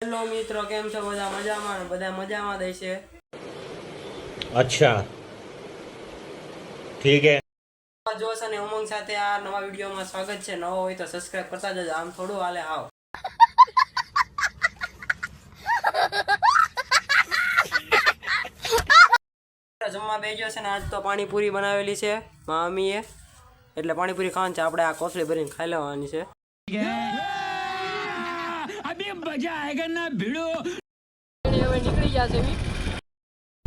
Hello મિત્રો કેમ છો? બધા મજામાં બધા મજામાં દે છે અચ્છા. ઠીક હે. જોશ અને ઉમંગ સાથે આ નવા વિડીયોમાં સ્વાગત છે. નવો હોય તો સબસ્ક્રાઇબ કરતા જજો. આમ થોડું હાલે આવ જમવા બેજો છે ને આજ તો પાણીપુરી બનાવેલી છે મામીએ. એટલે પાણીપુરી ખાવાની છે. આપણે આ કોથળી ભરીને ખાઈ લેવાની છે. હવે નીકળી જશે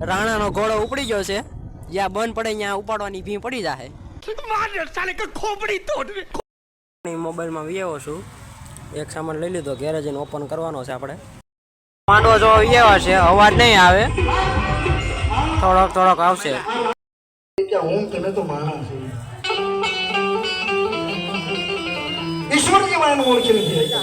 રાણાનો ઘોડો ઉપડી ગયો છે. જ્યાં બંધ પડે ત્યાં ઉપાડવાની ભી પડી જાહે. મોબાઈલમાં વિયેવો છું. એક સામાન લઈ લીધો ગેરેજ ઓપન કરવાનો છે આપણે. માંડવો જો વિયેવા છે અવાજ નહીં આવે. થોડોક થોડોક આવશે. કે હું તને તો માણસ ઓળખી નથી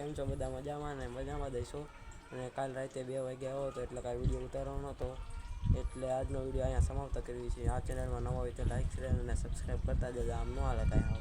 કેમ છો? બધા મજામાં ને મજામાં દઈશું અને કાલ રાતે બે વાગ્યા આવો તો એટલે કાંઈ વીડિયો ઉતારવાનો હતો. એટલે આજનો વીડિયો અહીંયા સમાપ્ત કરવી છે આ ચેનલમાં નવો હોય તો લાઈક શેર અને સબસ્ક્રાઈબ કરતા જજો. આમ ન હાલે કાંઈ.